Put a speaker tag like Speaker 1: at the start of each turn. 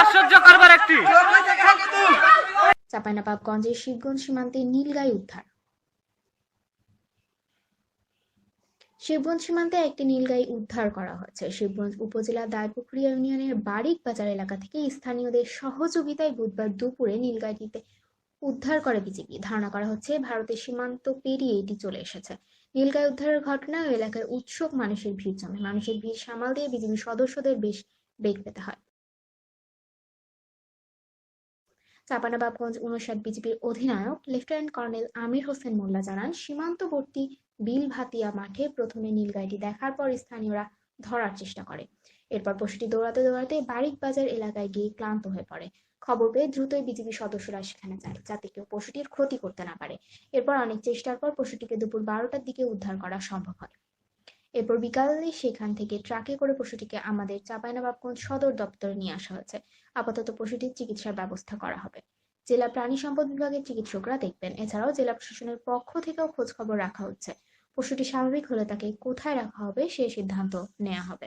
Speaker 1: আশ্চর্য করবার একটি। চাপাইনাপাবগঞ্জের শিবগঞ্জ সীমান্তে নীলগাই উদ্ধার। শিবগঞ্জ সীমান্তে একটি নীলগাই উদ্ধার করা হয়েছে। শিবগঞ্জ উপজেলা দায়পুকুরিয়া ইউনিয়নের বারিক বাজার এলাকা থেকে স্থানীয়দের সহযোগিতায় বুধবার দুপুরে নীলগাইটিতে উদ্ধার করে বিজেপি। ধারণা করা হচ্ছে ভারতের সীমান্ত পেরিয়ে এটি চলে এসেছে। নীলগাই উদ্ধারের ঘটনায় এলাকায় উৎসব মানুষের ভিড় জমে। মানুষের ভিড় সামাল দিয়ে বিজেপি সদস্যদের বেশ বেগ পেতে হয়। চাঁপানবাবগঞ্জ উনষাট বিজিবির অধিনায়ক, লেফটেন্যান্ট কর্নেল আমির হোসেন মোল্লা জানান, সীমান্তবর্তী বিলভাতিয়া মাঠে প্রথমে নীলগাইটি দেখার পর স্থানীয়রা ধরার চেষ্টা করে। এরপর পশুটি দৌড়াতে দৌড়াতে বারিক বাজার এলাকায় গিয়ে ক্লান্ত হয়ে পড়ে। খবর পেয়ে দ্রুতই বিজিবি সদস্যরা সেখানে যায়, যাতে কেউ পশুটির ক্ষতি করতে না পারে। এরপর অনেক চেষ্টার পর পশুটিকে দুপুর বারোটার দিকে উদ্ধার করা সম্ভব হয় এরপর বিকালে সেখান থেকে ট্রাকে করে পশুটিকে আমাদের চাঁপাইনবাবগঞ্জ সদর দপ্তরে নিয়ে আসা হয়েছে। আপাতত পশুটির চিকিৎসার ব্যবস্থা করা হবে। জেলা প্রাণী সম্পদ বিভাগের চিকিৎসকরা দেখবেন। এছাড়াও জেলা প্রশাসনের পক্ষ থেকেও খোঁজ খবর রাখা হচ্ছে। পশুটি স্বাভাবিক হলে তাকে কোথায় রাখা হবে সে সিদ্ধান্ত নেওয়া হবে।